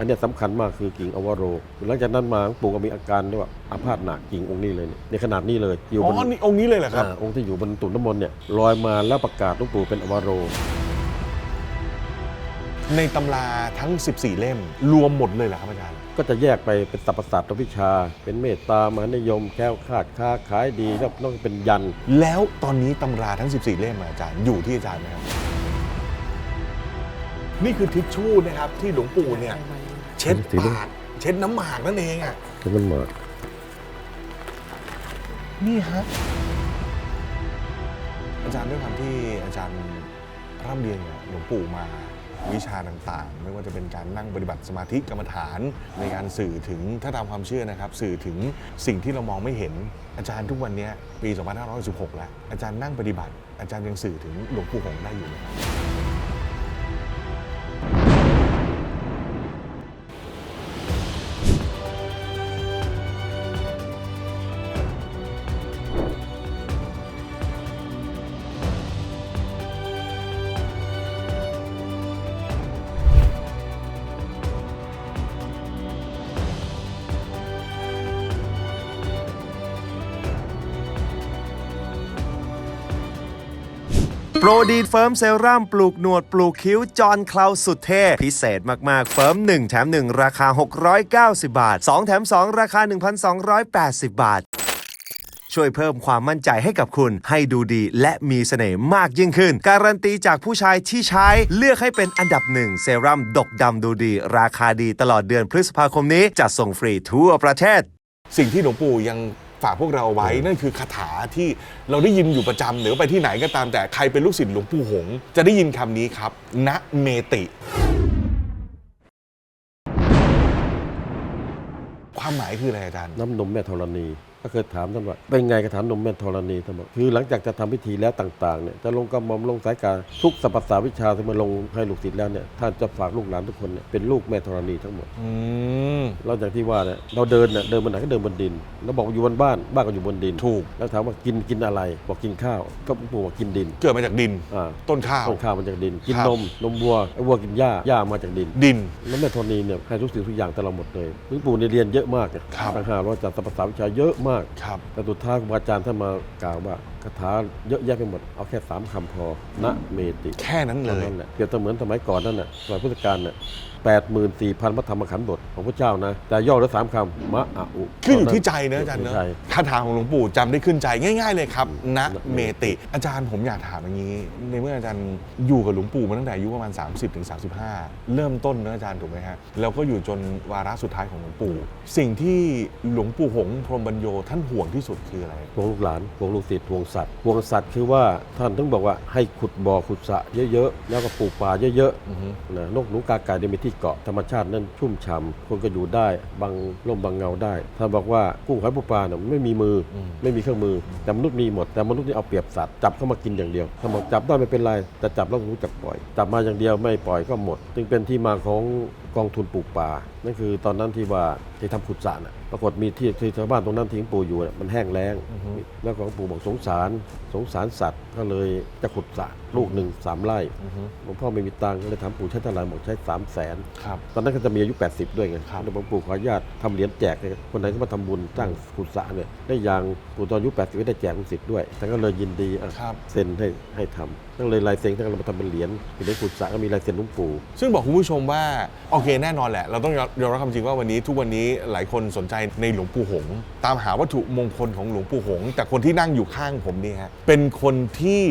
อันเนี้ยสำคัญมากคือกิ่งอวโร หลังจากนั้นมาหลวงปู่ก็มีอาการที่ว่าอาพาธหนักกิ่งองค์นี้เลยเนี่ยในขนาดนี้เลยอยู่อ๋บนอนี่องค์นี้เลยเหรอครับอ่าองค์ที่อยู่บนตุ่นน้ำมนต์เนี่ยลอยมาแล้วประกาศหลวงปู่เป็นอวโร ในตำราทั้ง 14 เล่มรวมหมดเลยเหรอครับอาจารย์ก็จะแยกไปเป็นสรรพศาสตร์วิชา เป็นเมตตามหานิยมแคล้วคลาดค้าขายดีแล้วนอกจากเป็นยันต์แล้วตอนนี้ตำราทั้ง 14 เล่มอะอาจารย์อยู่ที่อาจารย์ไหมครับนี่คือทิชชู่นะครับที่หลวงปู่เนี่ย เช็ดปากเช็ดน้ำหมากนั่นเองอะถึงมันมานี่ฮะอาจารย์ด้วยความที่อาจารย์ร่ำเรียนกับหลวงปู่มาวิชาต่างๆ ไม่ว่าจะเป็นการนั่งปฏิบัติสมาธิกรรมฐานในการสื่อถึงถ้าตามความเชื่อนะครับ สื่อถึงสิ่งที่เรามองไม่เห็น อาจารย์ทุกวันเนี้ยปี 2516 แล้ว อาจารย์นั่งปฏิบัติ อาจารย์ยังสื่อถึงหลวงปู่หงส์ได้อยู่ไหมครับ โปรดีดเฟิร์มเซรั่มปลูกหนวดปลูกคิ้วจอนเคลาวสุดเท่พิเศษมากๆ เฟิร์ม 1 แถม 1 ราคา 690 บาท 2 แถม 2 ราคา 1,280 บาท ช่วยเพิ่มความมั่นใจให้กับคุณ ให้ดูดีและมีเสน่ห์มากยิ่งขึ้น การันตีจากผู้ชายที่ใช้เลือกให้เป็นอันดับหนึ่งเซรั่มดกดำดูดี ราคาดีตลอดเดือนพฤษภาคมนี้จัดส่งฟรีทั่วประเทศ สิ่งที่หลวงปู่ยัง ฝากพวกเราไว้นั่นคือคาถาที่เราได้ยินอยู่ประจำหรือไปที่ไหนก็ตามแต่ใครเป็นลูกศิษย์หลวงปู่หงส์จะได้ยินคำนี้ครับณเมติ ความหมายคืออะไรอาจารย์ น้ำนมแม่ธรณี ก็เคยถามท่านว่าเป็นไงกระถานนมแม่ธรณีท่านบอกคือหลังจากจะทำพิธีแล้วต่างๆเนี่ยจะลงกระหม่อมลงสายการทุกสรรพสาวิชาที่มาลงให้ลูกศิษย์แล้วเนี่ยท่านจะฝากลูกหลานทุกคนเนี่ยเป็นลูกแม่ธรณีทั้งหมดอืมเราอย่างที่ว่าเนี่ยเราเดินเนี่ยเดินบนไหนก็เดินบนดิน แล้วบอกว่าอยู่บนบ้านบ้านก็อยู่บนดินถูกแล้วถามว่ากินกินอะไร บอกกินข้าวก็ปู่บอกกินดิน เกิดมาจากดินอ่าต้นข้าวต้นข้าวมาจากดิน กินครับนมนมวัวไอ้วัวกินหญ้าหญ้ามาจากดิน ดินแล้วแม่ธรณีเนี่ยให้ทุกสิ่งทุกอย่างแต่เราหมดเลยหลวงปู่เนี่ยเรียนเยอะมากเนี่ยครับต่างหากว่าจากสรรพสาวิชาเยอะมากครับ แต่สุดท้ายครูบาอาจารย์ท่านมากล่าวว่าคาถาเยอะแยะไปหมด เอาแค่สามคำพอณเมติแค่นั้นเลเท่ายนั้นแหละเปรียบเสมือนสมัยก่อนนั่นน่ะสมัยพุทธกาลน่ะแปดหมื่นสี่พันพระธรรมขันธ์บทของพระเจ้านะแต่ย่อเหลือสามคำมะอะอุขึ้นอยู่ที่ใจนะอาจารย์ขึ้เนที่ใจอะคาถาของหลวงปู่จำได้ขึ้นใจง่าย ๆ เลยครับณเมติ อาจารย์ผมอยากถามอย่างนี้ ในเมื่ออาจารย์อยู่กับหลวงปู่มาตั้งแต่อายุประมาณ 30-35ถึง35 เริ่มต้นนะอาจารย์ถูกไหมฮะแล้วก็อยู่จนวาระสุดท้ายของหลวงปู่ สิ่งที่หลวงปู่หงส์พรหมบรรโยท่านห่วงที่สุดคืออะไร ห่วงลูกหลานห่วงลูกศิษย์ห่วงสัตว์ห่วงสัตว์คือว่าท่านถึงบอกว่าให้ขุดบ่อขุดสระเยอะๆ แล้วก็ปลูกป่าเยอะอือฮึๆนะนกหนูกาไก่ได้มีที่เกาะธรรมชาตินั้นชุ่มฉ่ำคนก็อยู่ได้บังร่มบังเงาได้ท่านบอกว่ากุ้งหอยปูปลาเนี่ยมันไม่มีมืออมไม่มีเครื่องมือแต่มนุษย์มีหมดแต่มนุษย์นี่เอาเปรียบสัตว์จับเข้ามากินอย่างเดียวถ้าบอกจับได้ไม่เป็นไรแต่จับแล้วรู้จักปล่อย จับมาอย่างเดียวไม่ปล่อยก็หมด จึงเป็นที่มาของกองทุนปลูกป่านั่นคือตอนนั้นที่ว่าที่ทำขุดสระน่ะ ปรากฏมีที่ที่ชาวบ้านตรงนั้นทิ้งปู่อยู่น่ะมันแห้งแล้ง แล้วของปู่บอกสงสาร สงสารสัตว์ก็เลยจะขุดสระลูกหนึ่งสามไร่อือฮึหลวงพ่อไม่มีตังค์ก็เลยถามปู่ใช้เท่าไหร่บอกใช้สามแสนครับ ตอนนั้นก็จะมีอายุ 80 ด้วยไงครับแล้วหลวงปู่ขออนุญาตทำเหรียญแจกให้คนไหนก็มาทำบุญสร้างขุดสระเนี่ยได้อย่างปู่ตอนอายุ 80 ก็ได้แจกลูกศิษย์ด้วยท่านก็เลยยินดีอะครับ เซ็นให้ให้ทำ ตั้งเลยลายเซ็นท่านก็เลยมาทำเป็นเหรียญเป็นเหรียญขุดสระก็มีลายเซ็นหลวงปู่ ซึ่งบอกคุณผู้ชมว่าโอเคแน่นอนแหละ เราต้องยอมรับความจริงว่าวันนี้ทุกวันนี้หลายคนสนใจในหลวงปู่หงส์ตามหาวัตถุมงคลของหลวงปู่หงส์แต่คนที่นั่งอยู่ข้างผมเนี่ยฮะเป็นคนที่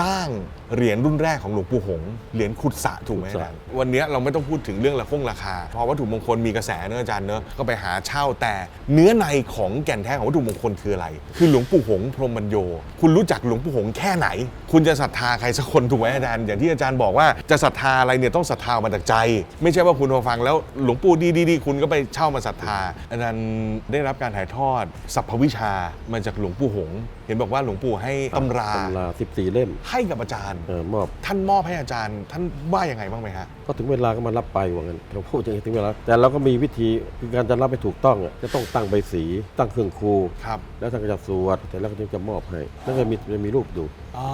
สร้างเหรียญรุ่นแรกของหลวงปู่หงส์เหรียญขุดสระถูกไหมขุดอาสระ จารย์วันนี้เราไม่ต้องพูดถึงเรื่องราคงราคาเพราะวัตถุมงคลมีกระแสเนอะอาจารย์เนอะก็ไปหาเช่าแต่เนื้อในของแก่นแท้ของวัตถุมงคลคืออะไร คือหลวงปู่หงส์พรหมบรรโย คุณรู้จักหลวงปู่หงส์แค่ไหน คุณจะศรัทธาใครสักคนถูกไหมอาจารย์อย่างที่อาจารย์บอกว่าจะศรัทธาอะไรเนี่ยต้องศรัทธามาจากใจ ไม่ใช่ว่าคุณมาฟังแล้วหลวงปู่ดีดีๆคุณก็ไปเช่ามาศรัทธาอาจารย์ได้รับการถ่ายทอดสัพพวิชามาจากหลวงปู่หง เห็นบอกว่าหลวงปู่ให้ตำราตำรา14เล่มให้กับอาจารย์ เออมอบท่านมอบให้อาจารย์ ท่านว่ายังไงบ้างไหมฮะก็ถึงเวลาก็มารับไปว่างั้นเราพูดอย่างนี้ถึงเวลา แต่เราก็มีวิธีคือการจะรับไปถูกต้องอะจะต้องตั้งใบสีตั้งเครื่องครู ครับ แล้วท่านก็จะสวดแต่แล้วก็ถึงจะมอบให้แล้วก็มีจะมีรูปดู อ๋อ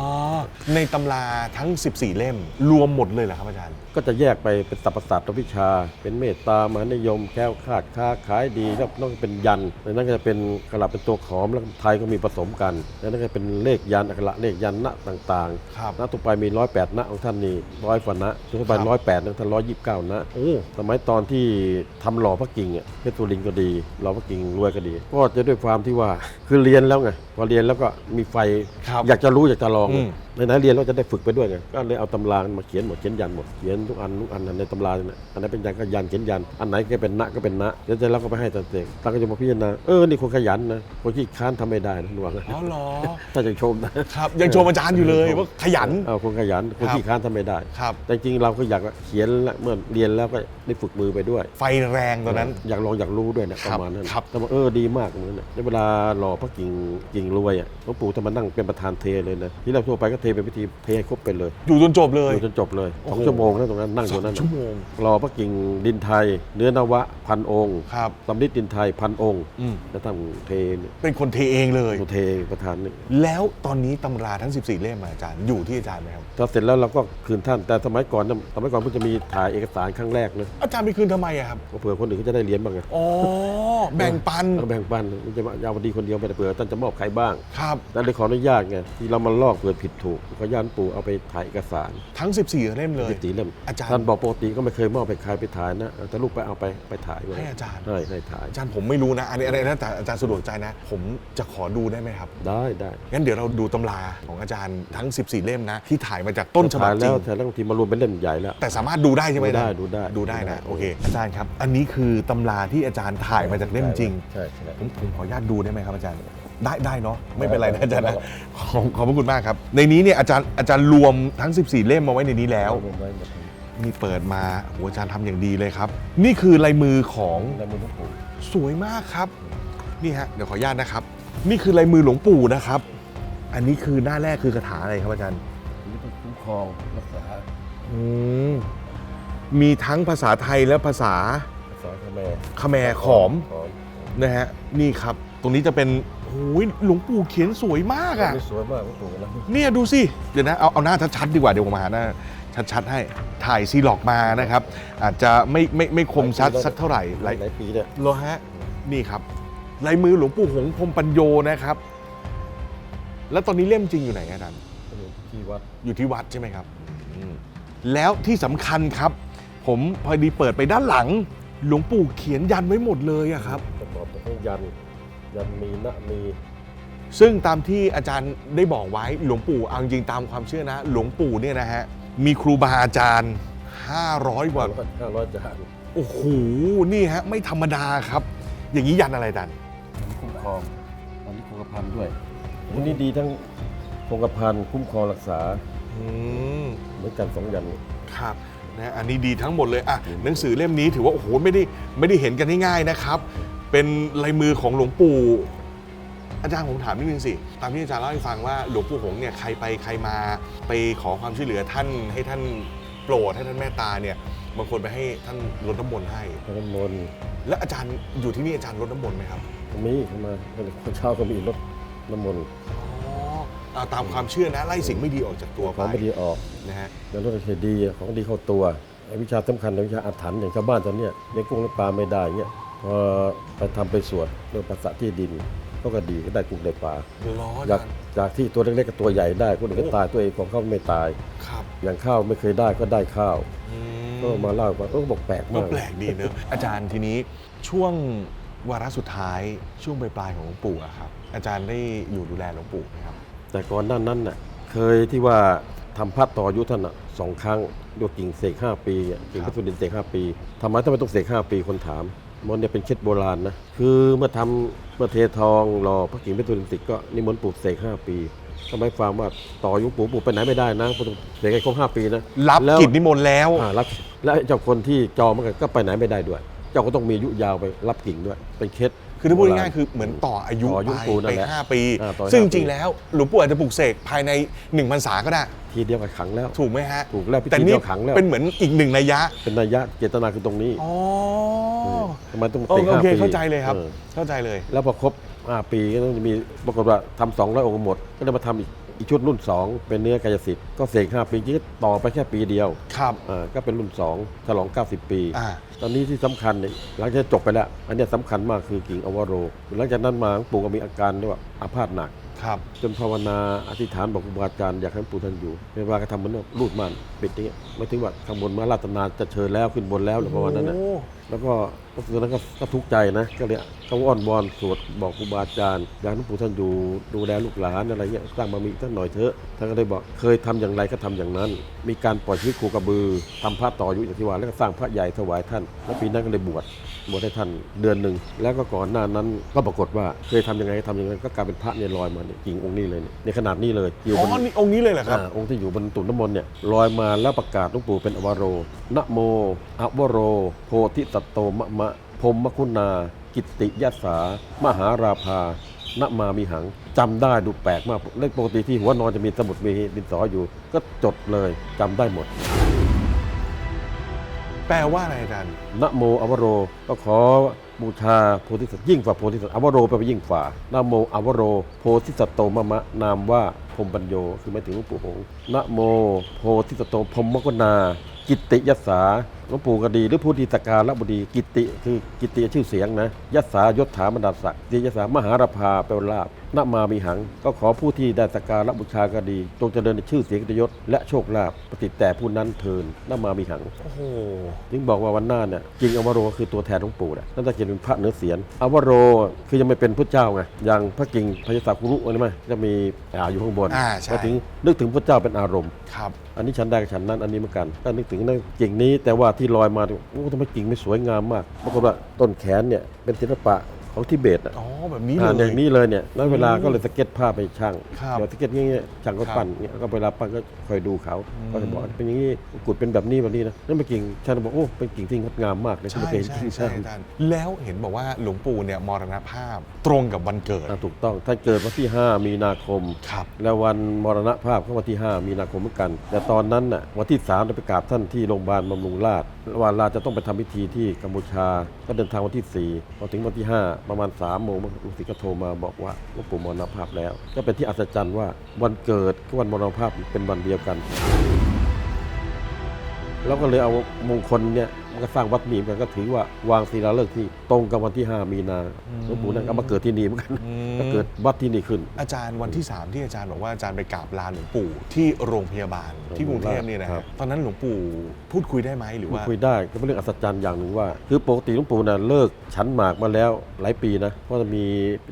ในตำราทั้ง 14 เล่ม รวมหมดเลยเหรอครับอาจารย์ ก็จะแยกไปเป็นสรรพศาสตร์วิชา เป็นเมตตามหานิยมแคล้วคลาดค้าขายดีแล้วนอกจากเป็นยันต์ในนั้นก็จะเป็นกระลับเป็นตัวขอมแล้วไทยก็มีผสมกันแล้วนั่นก็เป็นเลขยันต์อักขระเลขยันต์ณต่างครับณตุไปมีร้อยแปดณของท่านนี่ร้อยกว่าณตุไปครับร้อยแปดของท่านร้อยยี่สิบเก้าณโอ้สมัยตอนที่ทำหล่อพระกิ่งอะเพชรสุรินทร์ก็ดีหล่อพระกิ่งรวยก็ดี ก็จะด้วยความที่ว่า คือเรียนแล้วไงพอเรียนแล้วก็มีไฟครับอยากจะรู้อยากจะลองอืม ในนั้นเรียนเราจะได้ฝึกไปด้วยไงก็เลยเอาตำรามาเขียนหมดเขียนยันหมดเขียนทุกอันทุกอันในตำราเนี่ยอันไหนเป็นยันก็ยันเขียนยันอันไหนก็เป็นณก็เป็นณเดี๋ยวจะแล้วก็ไปให้ตาเตงตาก็จะมาพิจารณาเออนี่คนขยันนะคนที่ค้านทำไม่ได้นะหลวงอ๋อเหรอ ถ้าจะชมนะครับยังชมอาจารย์อยู่เลยว่าขยัน เอาคนขยันคนครับที่ค้านทำไม่ได้ครับ แต่จริงๆเราก็อยากเขียนแล้วเมื่อเรียนแล้วก็ได้ฝึกมือไปด้วย ไฟแรงตอนนั้น อยากลองอยากรู้ด้วยนะคปรับระมาณนั้นครับ แต่ว่าเออดีมากเหมือนกันนะในเวลาหล่อพระกิ่งกิ่งรวยอะหลวงปู่จะมานั่งเป็นประธานเทเลยนะที่เราทั่วไปก็เทเป็นพิธีเทให้ครบไปเลยอยู่จนจบเลยอยู่จนจบเลยสองโอ้โห ชั่วโมงนะตรงนั้นนั่งอสอยู่งนั้นชั่วโมงรอพระกิ่งดินไทย เนื้อนวะพันองค์ครับ สำลิดดินไทยพันองค์อืม แล้วทำเทเนี่ยเป็นคนเทเองเลย เทประธานนี่แล้วตอนนี้ตำราทั้ง 14 เล่มอะอาจารย์อยู่ที่อาจารย์ไหมครับถ้าเสร็จแล้วเราก็คืนท่านแต่สมัยก่อนนะสมัยก่อนเพิ่งจะมีถ่ายเอกสารครั้งแรกนะอาจารย์ไปคืนทำไมอะครับก็เผื่อคนอื่นเขาจะได้เรียนบ้างไงอ๋อแบ่งปันแล้วก็แบ่งปันมันจะมาเอาวันดีคนเดียวไปแต่เผื่อท่านจะมอบใครบ้างครับนั่นเลยขออนุญาตไงที่เรามาลอกเผื่อผิดถูกขออนุญาตปู่เอาไปถ่ายเอกสารทั้ง 14 เล่มเลยสิบสี่เล่มอาจารย์ท่านบอกปกติก็ไม่เคยมอบไปใครไปถ่ายนะแต่ลูกไปเอาไปไปถ่ายไว้ให้อาจารย์ให้ให้ถ่ายอาจารย์ผมไม่รู้นะอันนี้อะไรนะแต่อาจารย์สะดวกใจนะ ผมจะขอดูได้ไหมครับได้ได้งั้นเดี๋ยวเราดูตำราของอาจารย์ทั้ง 14 เล่มนะ ที่ถ่ายมาจากต้นฉบับถ่ายจริแล้งวแต่แล้วบางทีมารวมเป็นเล่มใหญ่แล้ว แต่สามารถดูได้ใช่ไหมดูได้อาจารย์ดูได้ดูได้นะดูได้โอเคอาจารย์ครับ อันนี้คือตำราที่อาจารย์ถ่ายมาจากเล่มจริงใช่ใช่ผมผมขออนุญาตดูได้ไหมครับอาจารย์ได้ได้เนาะไม่เป็นไรนะอาจารย์นะได้ขอบขอบพระคุณมากครับ ในนี้เนี่ยอาจารย์อาจารย์รวมทั้ง 14 เล่มมาไว้ในนี้แล้วรวมไว้หมดเลยนี่เปิดมาโหอาจารย์ทำอย่างดีเลยครับ นี่คือลายมือของในมือหลวงปู่สวยมากครับนี่ฮะเดี๋ยวขออนุญาตนะครับ นี่คือลายมือหลวงปู่นะครับ อันนี้คือหน้าแรกคือคาถาอะไรครับอาจารย์อันนี้เป็นคุ้มครองรักษาอืมมีทั้งภาษาไทยและภาษารักษาพระแม่คแมร์ขอมขอมนะฮะนี่ครับ ตรงนี้จะเป็นโอ้ยหลวงปู่เขียนสวยมากอันอะ่ะนี้สวยมากหลวงปู่นะเนี่ยดูสิ เดี๋ยวนะ เอาเอาหน้าชัดๆดีกว่าเดี๋ยวผมหาหน้าชัดๆให้ถ่ายซีล็อกมานะครับ อาจจะไม่ไม่ไม่คมชัดสักเท่าไหร่หลายหลายปีเนี่ยโลฮะนี่ครับ ลายมือหลวงปู่หงส์พรหมปัญโยนะครับ แล้วตอนนี้เล่มจริงอยู่ไหนอาจารย์ที่วัดอยู่ที่วัดใช่ไหมครับอืมแล้วที่สำคัญครับ ผมพอดีเปิดไปด้านหลัง หลวงปู่เขียนยันไว้หมดเลยอะครับประกอบกับทั้งยันยันมีนะมี ซึ่งตามที่อาจารย์ได้บอกไว้หลวงปู่เอาจริงๆตามความเชื่อนะ หลวงปู่เนี่ยนะฮะมีครูบาอาจารย์ 500 กว่าห้าร้อยจานโอ้โหนี่ฮะไม่ธรรมดาครับ อย่างนี้ยันอะไรอาจารย์ คุ้มครองอันนี้คงกระพันด้วยอันนี้ดีทั้งคงกระพันคุ้มครองรักษาอืมเหมือนกันสองยันครับนะอันนี้ดีทั้งหมดเลยอะหนังสือเล่มนี้ถือว่าโอ้โหไม่ได้ไม่ได้เห็นกันง่ายๆนะครับ เป็นลายมือของหลวงปู่ อาจารย์ผมถามนิดนึงสิตามที่อาจารย์เล่าให้ฟังว่าหลวงปู่หงส์เนี่ยใครไปใครมาไปขอความช่วยเหลือท่านให้ท่านโปรดให้ท่านเมตตาเนี่ย บางคนไปให้ท่านรดน้ำมนต์ให้พระน้ำมนต์แล้วอาจารย์อยู่ที่นี่อาจารย์รดน้ำมนต์ไหมครับก็มีเข้ามาคนเช้าก็มีรถน้ำมนต์อ๋อเอาตามความเชื่อนะไล่สิ่งไม่ดีออกจากตัวขไปองไม่ดีออกนะฮะแล้วรถเหตุดีของดีเข้าตัวไอ้วิชาสำคัญในวิชาอาถรรพ์อย่างชาวบ้านตอนเนี้ยเลี้ยงกุ้งเลี้ยงปลาไม่ได้เงี้ยพอไปทำไปสวดเรื่องภาษาที่ดินก็ก็ดีก็ได้กุ้งได้ปลาล้อจาอากจารย์จากที่ตัวเล็กๆกับตัวใหญ่ได้คนอื่นก็ตายตัวเองของเขาไม่ตาย ครับอย่างข้าวไม่เคยได้ก็ได้ข้าว อืม ก็มาเล่าว่าเออบอกแปลกก็มากแปลกดีเนอะอาจารย์ทีนี้ช่วงวาระสุดท้ายช่วงปลายๆของหลวงปู่อะครับ อาจารย์ได้อยู่ดูแลหลวงปู่ไหมครับแต่ก่อนหนั้นนั้นน่ะเคยที่ว่าทำพัดต่ออายุท่านน่ะสองครั้งด้วยกิ่งเสกห้าปีอะกิ่งครัพบระสุรินทร์เสกห้าปีทำไมทำไมต้องเสกห้าปีคนถามมันเนี่ยเป็นเคล็ดโบราณนะคือเมื่อทำเมื่อเททองรอพระกิ่งพระสุรินทร์ติดก็นิมนต์ปลูกเสกห้าปี ก็หมายความว่าต่ออายุปู่ปู่ไปไหนไม่ได้นะปู่ต้องเสกให้ครบห้าปีนะรับแล้วกิจนิมนต์แล้วอ่ารับแล้วเจ้าคนที่จองมันก็ไปไหนไม่ได้ด้วย เจ้าก็ต้องมีอายุยาวไปรับกิ่งด้วย เป็นเคล็ดคือถ้าพูดง่ายๆคือเหมือนต่ออายุต่ออายุไปปู่นั่ไปนแหละห้าปีอ่าต่อซึ่งห้าจริงปีๆแล้วหลวงปู่อาจจะปลูกเสกภายในหนึ่งพรรษาก็ได้ ทีเดียวกับขังแล้ว ถูกไหมฮะถูกแล้วพิธีแต่เดีนี่ยวขังแล้วเป็นเหมือนอีกหนึ่งนัยยะ เป็นนัยยะเจตนาคือตรงนี้อ๋อทำไมต้องโอเสกโอห้าเคปีเข้าใจเลยครับออเข้าใจเลย แล้วพอครบ ห้าปีก็ต้องมีปรากฏว่าทำสองร้อยองค์หมด ก็ได้มาทำอีกอีกชุดรุ่น 2 เป็นเนื้อกายสิทธิ์ก็เสก5ปีจริงๆต่อไปแค่ปีเดียวครับ อ่าก็เป็นรุ่น 2 ฉลอง 90 ปี อ่า ตอนนี้ที่สำคัญเนี่ยหลังจากจบไปแล้ว อันเนี้ยสำคัญมากคือกิ่งอวโร หลังจากนั้นมาหลวงปู่ก็มีอาการด้วยว่าอาพาธหนัก ครับ จนภาวนาอธิษฐานบอกครูบาอาจารย์อยากให้หลวงปู่ท่านอยู่ไม่ว่าก็ทำเหมือนว่ารูดม่านปิดอย่างเงี้ยไม่ถึงว่าข้างบนมาราตนาจะเชิญแล้วขึ้นบนแล้วหรือประมาณนั้นนะโอ้แล้วก็ก็คือนั้นก็ก็ทุกข์ใจนะก็เลยเขาอ้อนวอนสวดบอกครูบาอาจารย์อยากให้หลวงปู่ท่านอยู่ดูแลลูกหลานอะไรเงี้ยสร้างบารมีท่านหน่อยเถอะท่านก็เลยบอกเคยทำอย่างไรก็ทำอย่างนั้น มีการปล่อยชีวิตครูกระบือทำพระต่ออายุอย่างที่ว่าแล้วก็สร้างพระใหญ่ถวายท่าน แล้วปีนั้นก็เลยบวช บวชให้ท่านเดือนหนึ่ง แล้วก็ก่อนหน้านั้นก็ปรากฏว่าเคยทำยังไงก็ทำอย่างนั้นก็กลายเป็นพระเนี่ยลอยมาเนี่ยกิ่งองค์นี้เลยเนี่ยในขนาดนี้เลยอยู่อ๋บนอนี่องค์นี้เลยเหรอครับ อ่าองค์ที่อยู่บนตุ่นน้ำมนต์เนี่ยลอยมาแล้วประกาศหลวงปู่เป็นอวโรนะโมอวโร โพธิสัตโตมะมะพรหมคุณา กิตติยสามหาราภานะมามีหังจำได้ดูแปลกมากเล่นปกติที่หัวนอนจะมีสมุดมีดินสออยู่ ก็จดเลยจำได้หมด แปลว่าอะไรอาจารย์นะโมอวโร ก็ขอบูชาโพธิสัตว์ยิ่งฝ่าโพธิสัตว์อวโรแปลว่ายิ่งฝ่านะโมอวโร โพธิสัตโตมะมะนามว่าพรมปัญโยคือหมายถึงหลวงปู่หงนะโม โพธิสัตโตพรหมกนากิตติยสาหลวงปู่ก็ดีหรือผู้ที่ตการละบุดีกิตติคือกิตติชื่อเสียงนะยสายศถาบรรดาศักดิ์กิตติยสามหาราภาแปลว่าลาภนามามีหัง ก็ขอผู้ที่ได้สักการะบูชาก็ดี จงเจริญในชื่อเสียงกิตยศและโชคลาภปฏิดแต่ผู้นั้นเทินนามามีหังโอ้โหถึงบอกว่าวันหน้าเนี่ยจริงอวโรคือตัวแทนหลวงปู่แหละนั่นจะเขียนเป็นพระเนื้อเสียนอวโรคือยังไม่เป็นพระเจ้าไงอย่างพระกิ่งพระยศคุรุอะไรไหมจะมีอ่าอยู่ข้างบนอ่าใช่ก็ถึงนึกถึงพระเจ้าเป็นอารมณ์ ครับ อันนี้ฉันได้กับฉันนั้นอันนี้เหมือนกันก็นึกถึงนั่นกิ่งนี้แต่ว่าที่ลอยมาโอ้ทำไมกิ่งไม่สวยงามมากปรากฏว่าต้นแขนเนี่ยเป็นศิลปะ ของทิเบตอะอ๋อแบบนี้อ่าเลอยย่างนี้เลยเนี่ย แล้วเวลาก็เลยสเก็ตภาพไปช่างครับเดี๋ยวสเก็ตเงี้ยๆช่างก็ครับปั้นเงี้ยก็เวลาปั้นก็คอยดูเขาก็จะบอกว่าเป็นอย่างนี้กุดเป็นแบบนี้แบบนี้นะนั่นเป็นกิ่งฉันบอกโอ้เป็นกิ่งที่งดงามมากเลยใช่ไม่เคยเห็นใช่กิ่งใช่ช่างอาจารย์แล้วเห็นบอกว่าหลวงปู่เนี่ยมรณภาพตรงกับวันเกิด อ่าถูกต้องท่านเกิดวันที่ 5 มีนาคม ครับ แล้ววันมรณภาพก็วันที่ 5 มีนาคมเหมือนกัน แต่ตอนนั้นน่ะวันที่3เราไปกราบท่านที่โรงพยาบาลบำรุงราษฎร์วันราชจะต้องไปทำพิธีที่กัมพูชา ก็เดินทางวันที่4พอถึงวันที่ 5ประมาณ3โมงลูกศิษย์ก็โทรมาบอกว่าหลวงปู่มรณภาพแล้ว ก็เป็นที่อัศจรรย์ว่าวันเกิดกับวันมรณภาพเป็นวันเดียวกันแล้วก็เลยเอามงคลเนี่ย มันก็สร้างวัดมีเหมือนกันก็ถือว่าวางศิลาฤกษ์ที่ตรงกับวันที่ 5 มีนาหลวงปู่นั่นก็มาเกิดที่นี่เหมือนกันก็เกิดวัดที่นี่ขึ้น อาจารย์วันที่ 3 ที่อาจารย์บอกว่าอาจารย์ไปกราบลาหลวงปู่ที่โรงพยาบาลที่กรุงเทพเนี่ยนะคครัรับบตอนนั้นหลวงปู่พูดคุยได้ไหมหรือพูดว่าคุยได้ก็เป็นเรื่องอัศจรรย์อย่างหนึ่งว่า คือปกติหลวงปู่น่ะเลิกฉันหมากมาแล้วหลายปีนะเพราะจะมี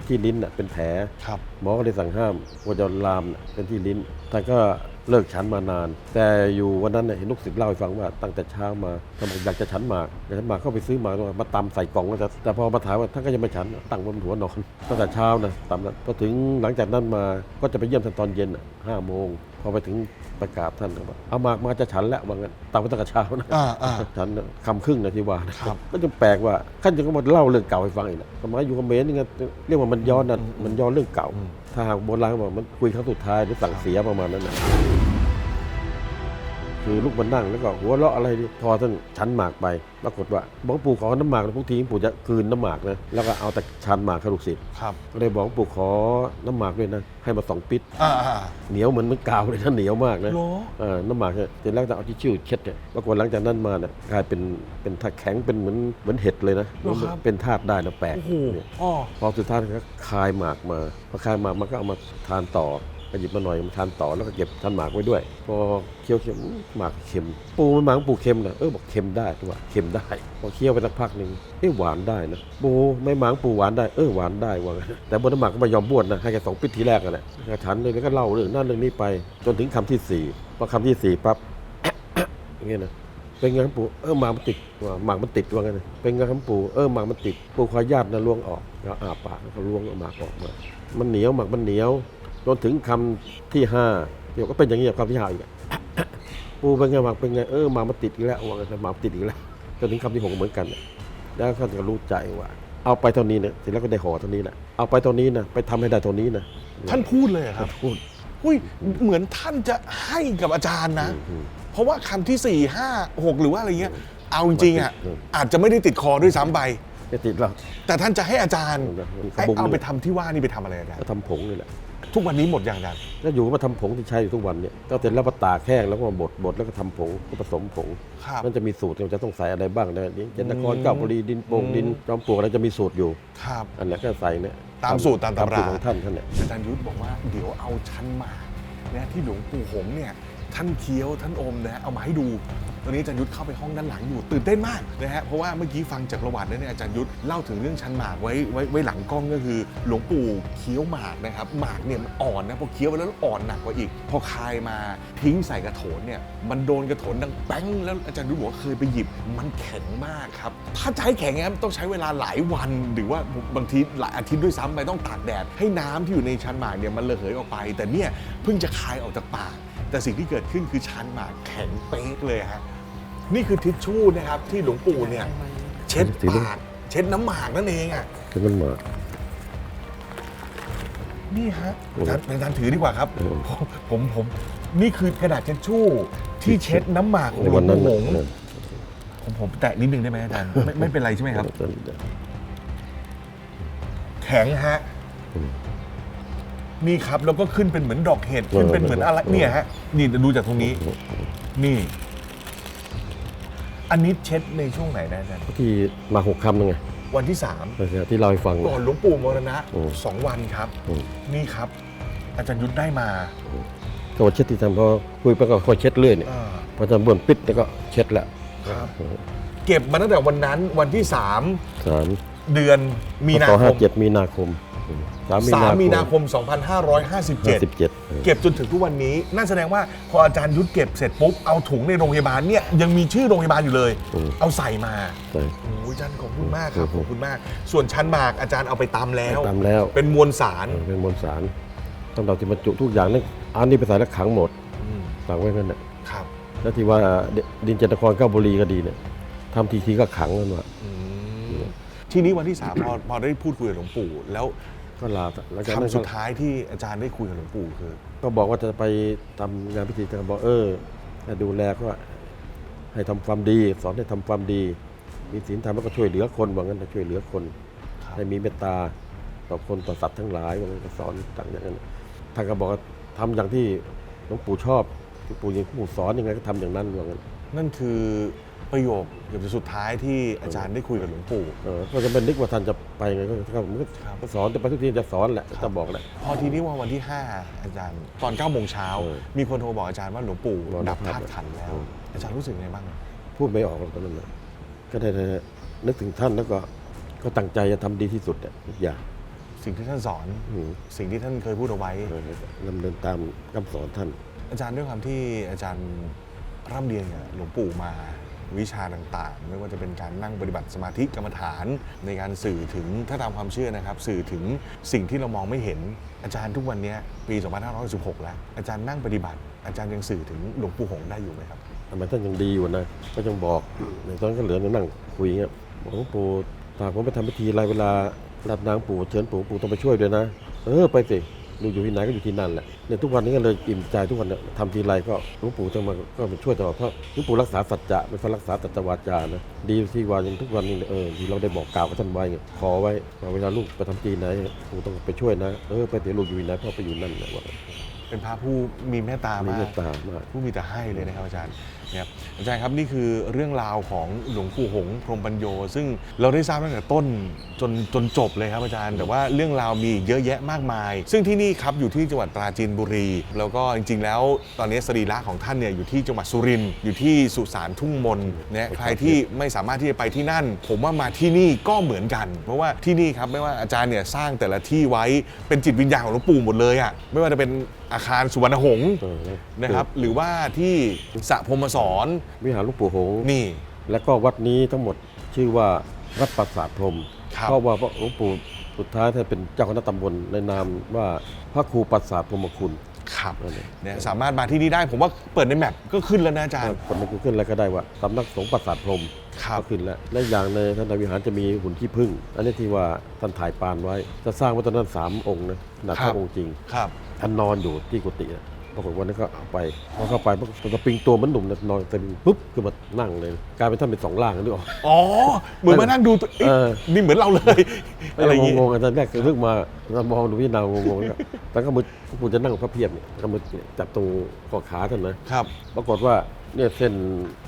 ที่ลิ้นน่ะเป็นแผล ครับ หมอก็เลยสั่งห้ามว่าจะลามน่ะเป็นที่ลิ้นท่านก็ เลิกฉันมานาน แต่อยู่วันนั้นเนี่ยเห็นลูกศิษย์เล่าให้ฟังว่าตั้งแต่เช้ามาท่านบอกอยากจะฉันหมากอยากฉันหมากเข้าไปซื้อหมากมาตำใส่กล่องก็จะแต่พอมาถามว่าท่านก็ยังไม่ฉันตั้งบนหัวนอนตั้งแต่เช้านะตามนั้นพอถึงหลังจากนั้นมาก็จะไปเยี่ยมท่านตอนเย็นน่ะห้าโมง พอไปถึงประกราบท่านก็บอกเอาหมากมาจะฉันแล้วว่างั้นตามไปตั้งแต่เช้านะอ่าอ่าฉันน่ะคำครึ่งนะที่ว่านะครับก็จะแปลกว่าท่านจะก็มาเล่าเรื่องเก่าให้ฟังอีกนะสมัยอยู่กับเขมรนี่ไงเรียกว่ามันย้อนนะมันย้อนเรื่องเก่า ถ้าหากโบราณเขาบอกมันคุยครั้งสุดท้ายหรือสั่งเสียประมาณนั้นนะ คือลูกมันนั่งแล้วก็หัวเราะอะไรดิพอท่านชันหมากไป ปรากฏว่าบอกปู่ขอน้ำหมากแล้วทุกทีปู่จะคืนน้ำหมากนะแล้วก็เอาแต่ชันหมากให้ลูกศิษย์ครับก็เลยบอกปู่ขอน้ำหมากด้วยนะให้มาสองปิดอ่าอ่าเหนียวเหมือนเหมันกาวเลยนะเหนียวมากนะโลเออน้ำหมากเนี่ยเสร็จแล้วจะเอาที่ชิวเช็ดเนี่ยปรากฏหลังจากนั้นมาเนี่ยกลายเป็นเป็นท่าแข็งเป็นเหมือนเหมือนเห็ดเลยนะเหรอครับ เป็นธาตุได้นะแปลกโอ้โหเนี่ย อ๋อ พอสุดท้ายก็คายหมากมาพอคายหมากมันก็เอามาทานต่อ ก็หยิบมาหน่อยมาทานต่อแล้วก็เก็บทานหมากไว้ด้วย พอเคี้ยวเค็มหมากเค็ม ปูมันหมากปูเค็มนะเออบอกเค็มได้ตัวว่าเค็มได้พอเคี้ยวไปสักพักหนึ่งเอ๊ะหวานได้นะปูไม่หมากปูหวานได้เออหวานได้ว่างั้นแต่บนน้ำหมากก็ไม่ยอมบ้วนนะให้แค่สองปิดทีแรกกันแหละฉันเลยแล้วก็เล่าเรื่องนั่นเรื่องนี้ไป จนถึงคำที่สี่พอคำที่สี่ปั๊บอย่างเงี้ยนะเป็นงครับปู่เออหมากมันติดว่าหมากมันติดว่างั้นเป็นงครับปู่เออหมากมันติดปู่ขอญาตนะล้วงออกแล้วอาปากแล้วก็ล้วงหมากออกมา มันเหนียวหมากมันเหนียว จนถึงคำที่ห้าเดี๋ยวก็เป็นอย่างนี้คำที่ห้าอีกอะปู่เป็นไงหมากเป็นไงเออหมากมันติดอีกแล้วว่างั้นนะหมากมันติดอีกแล้วจนถึงคำที่หกเหมือนกันน่ะแล้วท่านก็รู้ใจว่า เอาไปเท่านี้เนี่ยเสร็จแล้วก็ได้ห่อเท่านี้แหละเอาไปเท่านี้นะไปทำให้ได้เท่านี้นะท่านพูดเลยเหรอครับพูดอุ้ยเหมือนท่านจะให้กับอาจารย์นะอืมเพราะว่าคำที่4 5 6หรือว่าอะไรเงี้ยเอาจริงๆอะอืมอาจจะไม่ได้ติดคอด้วยซ้ำไปไม่ติดหรอกแต่ท่านจะให้อาจารย์อืมให้กระบุงเอาไปทำที่ว่านี่ไปทำอะไรอาจารย์ก็ทำผงนี่แหละ ทุกวันนี้หมดอย่างอาจารย์ก็อยู่มาทำผงที่ใช้อยู่ทุกวันเนี่ยก็เสร็จแล้วมาตากแห้งแล้วก็มาบดบดแล้วก็ทำผงก็ผสมผง ครับ มันจะมีสูตรว่าจะต้องใส่อะไรบ้างนะนี่เจนนครอืม เก้าบุรีดินโป่งอืมดินจอมปลวกอะไรจะมีสูตรอยู่ ครับ อันนั้นก็ใส่เนี่ยตามสูตรตามตำราสูตรของท่านท่านเนี่ยอาจารย์ยุทธบอกว่าเดี๋ยวเอาชั้นหมากนะที่หลวงปู่หงส์เนี่ย ท่านเคี้ยวท่านอมนะฮะเอามาให้ดูตอนนี้อาจารย์ยุทธเข้าไปห้องด้านหลังอยู่ตื่นเต้นมากนะฮะเพราะว่าเมื่อกี้ฟังจากประวัติแล้วเนี่ยอาจารย์ยุทธเล่าถึงเรื่องชั้นหมากไว้ไว้ไว้หลังกล้องก็คือ หลวงปู่เคี้ยวหมากนะครับหมากเนี่ยมันอ่อนนะพอเคี้ยวไปแล้วอ่อนหนักกว่าอีก พอคายมาทิ้งใส่กระโถนเนี่ยมันโดนกระโถนดังแป้งแล้วอาจารย์ยุทธบอกว่าเคยไปหยิบมันแข็งมากครับถ้าจะให้แข็งอย่างนั้นต้องใช้เวลาหลายวัน หรือว่าบางทีหลายอาทิตย์ด้วยซ้ำไปต้องตากแดดให้น้ำที่อยู่ในชั้นหมากเนี่ยมันระเหยออกไป แต่เนี่ยเพิ่งจะคายออกจากปาก แต่สิ่งที่เกิดขึ้นคือชั้นหมากแข็งเป๊กเลยฮะนี่คือทิชชู่นะครับที่หลวงปู่เนี่ยเช็ดปากเช็ดน้ำหมากนั่นเองอะคือมันมานี่ฮะโอ้อาโหจารย์อาจารย์ถือดีกว่าครับโอ้โหผมผมผมนี่คือกระดาษเช็ดชู่ที่เช็ดน้ำหมากของหลววังนนั้นปู่หงส์เออผมผมแตะนิดนึงได้ไหมอาจารย์ไม่ไม่เป็นไรใช่ไหมครับเออแข็งฮะอืม นี่ครับแล้วก็ขึ้นเป็นเหมือนดอกเห็ดขึ้นเป็นเหมือนอะไรเนี่ยฮะนี่ดูจากตรงนี้ นี่ อันนี้เช็ดในช่วงไหนนะอาจารย์ที่มาหกคำนึงไงวันที่สามที่เราให้ฟังก่อนหลวงปู่มรณะอืมสองวันครับอืมนี่ครับ อาจารย์ยุทธได้มาก็ว่าเช็ดที่ทำพอคุยไปก็ค่อยเช็ดเรื่อยเนี่ยอ่าพอจะบ่นปิดแล้วก็เช็ดละครับเก็บมาตั้งแต่วันนั้นวันที่สามสามเดือนมีนาพศคห้ามเจ็ดมีนาคมสา มมีสามมีนานาคคมมห้า2557สิบเจ็ดเก็บจนถึงทุกวันนี้ นั่นแสดงว่าพออาจารย์ยุทธเก็บเสร็จปุ๊บ เอาถุงในโรงพยาบาลเนี่ยยังมีชื่อโรงพยาบาลอยู่เลย อืม เอาใส่มาใช่ โอ้ยอาจารย์ขอบคุณมากครับอืมขอบคุณมาก ส่วนชั้นหมากอาจารย์เอาไปตำแล้วตามแล้ว เป็นมวลสารเออเป็นมวลสารต้องเราที่บรรจุทุกอย่างนั่นอันนี้ไปใส่แล้วขังหมดมฝังไว้นั่นแหละครับแล้วที่ว่าเดดินเจนครเก้าบุรีก็ดีเนี่ยทำทีทีก็ขังกันว่าอืมทีนี้วันที่สามพอพอได้พูดคุยกับหลวงปู่ แล้ว ก็ลาหลังจากนั้นคำสุก็ดท้ายที่อาจารย์ได้คุยกับหลวงปู่คือ ก็บอกว่าจะไปทำงานพิธีก็บอกเออให้ดูแลก็ให้ทำความดี สอนให้ทำความดี มีศีลธรรมแล้วก็ช่วยเหลือคนว่างั้นนะช่วยเหลือคนครับให้มีเมตตาต่อคนต่อสัตว์ทั้งหลายว่างั้นก็สอนต่างอย่างนั้นท่านก็บอกว่าทำอย่างที่หลวงปู่ชอบหลวงปู่ยังปู่สอนยังไงก็ทำอย่างนั้นว่างั้นนั่นคือ ประโยคเกือบจะสุดท้ายที่อาจารย์ได้คุยกับหลวงปู่ เออก็จะเป็นนึกว่าท่านจะไปไงก็ก็มันก็ครับ ก็สอนจะไปทุกที่จะสอนแหละจะบอกแหละ พอทีนี้ว่าวันที่ 5 อาจารย์ ตอน9โมงเช้าเออมีคนโทรบอกอาจารย์ว่าหลวงปู่มรณดับภาพธาตุขันธ์แล้ว เออ อาจารย์รู้สึกไงบ้าง พูดไม่ออกหรอกตอนนั้นนะก็ได้แต่นึกถึงท่านแล้วก็ก็ตั้งใจจะทำดีที่สุดอะทุกอย่างสิ่งที่ท่านสอน อืมสิ่งที่ท่านเคยพูดเอาไว้ เออดำเนินตามคำสอนท่านอาจารย์ด้วยความที่อาจารย์ร่ำเรียนกับหลวงปู่มา วิชาต่างๆ ไม่ว่าจะเป็นการนั่งปฏิบัติสมาธิกรรมฐาน ในการสื่อถึงถ้าตามความเชื่อนะครับ สื่อถึงสิ่งที่เรามองไม่เห็นอาจารย์ทุกวันนี้ปี2516แล้ว อาจารย์นั่งปฏิบัติ อาจารย์ยังสื่อถึงหลวงปู่หงได้อยู่ไหมครับทำไมท่านยังดีอยู่นะก็ยังบอกในตอนก็เหลือนั่งคุยเงี้ยบอกหลวงปู่ตาผมไปทำพิธีอะไรเวลารับนางปู่เชิญปู่ปู่ต้องไปช่วยด้วยนะ เออไปสิ ดูอยู่ที่ไหนก็อยู่ที่นั่นแหละเนี่ยทุกวันนี้ก็เลยอิ่มใจทุกวันเนี่ยทำทีไรก็หลวงปู่จะมาก็มาช่วยตลอดเพราะหลวงปู่รักษาสัจจะเป็นคนรักษาสัจวาจานะดีที่ว่ายังทุกวันนี้เออที่เราได้บอกกล่าวกับท่านไว้ไงขอไว้ว่าเวลาลูกไปทำทีไหนปู่ต้องไปช่วยนะเออไปเดี๋ยวลูกอยู่ที่ไหนพ่อไปอยู่นั่นนะว่าเป็นพระผู้มีเมตตามีมาเมกตตามากผู้มีแต่ให้เลยนะครับอาจารย์นะ ครับอาจารย์ครับนี่คือเรื่องราวของหลวงปู่หงส์พรหมปัญโย ซึ่งเราได้ทราบตั้งแต่ต้นจนจนจบเลยครับอาจารย์ แต่ว่าเรื่องราวมีอีกเยอะแยะมากมาย ซึ่งที่นี่ครับอยู่ที่จังหวัดปราจีนบุรี แล้วก็จริง ๆ แล้วตอนนี้สรีระของท่านเนี่ยอยู่ที่จังหวัดสุรินทร์อยู่ที่สุสานทุ่งมนนะใครที่ไม่สามารถที่จะไปที่นั่น ผมว่ามาที่นี่ก็เหมือนกัน เพราะว่าที่นี่ครับไม่ว่าอาจารย์เนี่ยสร้างแต่ละที่ไว้เป็นจิตวิญญาณของหลวงปู่หมดเลยอะไม่ว่าจะเป็นอาคารสุวรรณหงษ์เออนะครับหรือว่าที่สระพรหมสอนวิหารหลวงปู่หงส์นี่ แล้วก็วัดนี้ทั้งหมดชื่อว่าวัดปราสาทพรหมครับ เพราะว่าหลวงปู่สุดท้ายท่านเป็นเจ้าคณะตำบลในนามว่าพระครูปราสาทพรหมคุณครับนั่นเองเนี่ยสามารถมาที่นี่ได้ผมว่าเปิดในแมปก็ขึ้นแล้วนะอาจารย์ คนในกูเกิลอะไรก็ได้ว่าสำนักสงฆ์ปราสาทพรหมครับ ก็ขึ้นแล้วและอย่างในท่านในวิหารจะมีหุ่นขี้ผึ้งอันนี้ที่ว่าท่านถ่ายปานไว้ จะสร้างไว้ตอนนั้นสามองค์นะขนาดครัเท่าบ องค์จริงครับ ท่านนอนอยู่ที่กุฏิอะ ปรากฏวันนั้นก็เอาไปพอเข้าไปปรากฏสปริงตัวมันหนุ่มเนี่ยนอนเต็มปุ๊บขึ้นมานั่งเลยกลายเป็นท่านเป็นสองล่างนึกออก อ๋อ เหมือนมานั่งดูตัวเอ๊ะเออ นี่เหมือนเราเลย อะไรอย่างงี้งงๆอาจารย์แรกคือเพิ่งมาเรามองดูพี่นาวงงๆแล้วก็แล้วก็มือกูจะนั่งพระเพียบเนี่ยก็มือจับตรงข้อขาท่านนะ ครับ ปรากฏว่าเนี่ยเส้น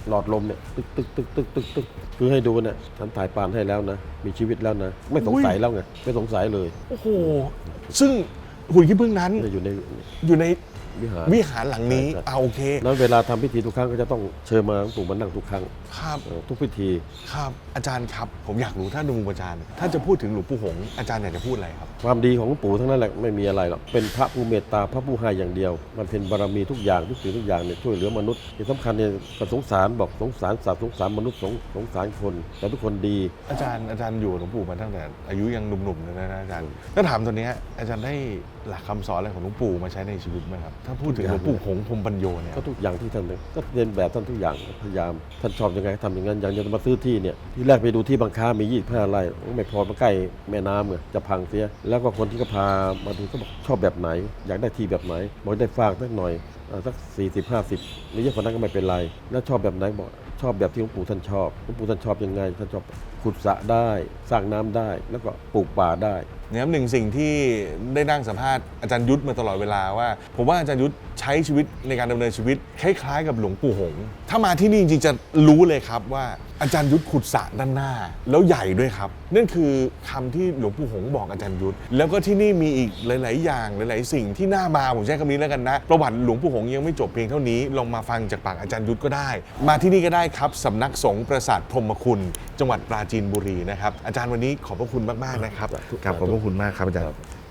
หลอดลมเนี่ยตึกตึกตึกตึกตึกตึกคือให้ดูเนี่ยท่านถ่ายปานให้แล้วนะ มีชีวิตแล้วนะ ไม่สงสัยแล้วไงไม่สงสัยเลยโอ้โห ซึ่งหุ่นขี้ผึ้งนั้นเนี่ยอยู่ในอยู่ใน วิหาร วิหารหลังนี้ใช่ใช่ เอาโอเคแล้วเวลาทำพิธีทุกครั้งก็จะต้องเชิญมาหลวงปู่มานั่งทุกครั้งครับเออทุกพิธี ครับ อาจารย์ครับ ผมอยากรู้ถ้าดูมุมอาจารย์ ถ้าจะพูดถึงหลวงปู่หงส์อาจารย์อยากจะพูดอะไรครับ ความดีของหลวงปู่ทั้งนั้นแหละไม่มีอะไรหรอกเป็นพระผู้เมตตาพระผู้ให้อย่างเดียว มันเป็นบารมีทุกอย่างทุกสิ่งทุกอย่างเนี่ยช่วยเหลือมนุษย์ที่สำคัญเนี่ยก็สงสารบอกสงสารสัตว์สงสารมนุษย์สงสงสารคน แต่ทุกคนดีอาจารย์อาจารย์อยู่กับหลวงปู่มาตั้งแต่อายุยังหนุ่มๆเลยนะอาจารย์ถ้าถามตัวเนี้ยอาจารย์ได้หลักคำสอนอะไรของหลวงปู่มาใช้ในชีวิตไหมครับถ้าพูดถึงหลวงปู่หงส์พรหมปัญโยเนี่ยก็ทุกอย่างที่ท่านเนี่ยก็เรียนแบบท่านทุกอย่างพยายามท่านชอบยังไงทำอย่างนั้นอย่างจะมาซื้อที่เนี่ยที่แรกไปดูที่บางค้ามี 25 ไร่ไม่พอมาใกล้แม่น้ำไงจะพังเสีย แล้วก็คนที่ก็พามาดูก็บอกชอบแบบไหน อยากได้ที่แบบไหน บอกได้ฟากสักหน่อยอ่าสัก 40 50หรือเยอะกว่านั้นก็ไม่เป็นไร แล้วชอบแบบไหนบอกชอบแบบที่หลวงปู่ท่านชอบหลวงปู่ท่านชอบยังไงท่านชอบขุดสระได้ สร้างน้ำได้ แล้วก็ปลูกป่าได้นะครับหนึ่งสิ่งที่ได้นั่งสัมภาษณ์อาจารย์ยุทธมาตลอดเวลาว่า ผมว่าอาจารย์ยุทธใช้ชีวิตในการดำเนินชีวิต คล้ายๆ กับหลวงปู่หง ถ้ามาที่นี่จริงๆจะรู้เลยครับว่า อาจารย์ยุทธขุดสระด้านหน้า แล้วใหญ่ด้วยครับ นั่นคือคำที่หลวงปู่หงส์บอกอาจารย์ยุทธแล้วก็ที่นี่มีอีกหลาย ๆ อย่างหลาย ๆ สิ่งที่น่ามาผมใช้คำนี้แล้วกันนะประวัติหลวงปู่หงส์ยังไม่จบเพียงเท่านี้ลองมาฟังจากปากอาจารย์ยุทธก็ได้ มาที่นี่ก็ได้ครับสำนักสงฆ์ประสาทพรหมคุณ จังหวัดปราจีนบุรีนะครับอาจารย์วันนี้ขอบพระคุณมาก ๆ นะครับสาธุครับขอบพระคุณมากครับอาจารย์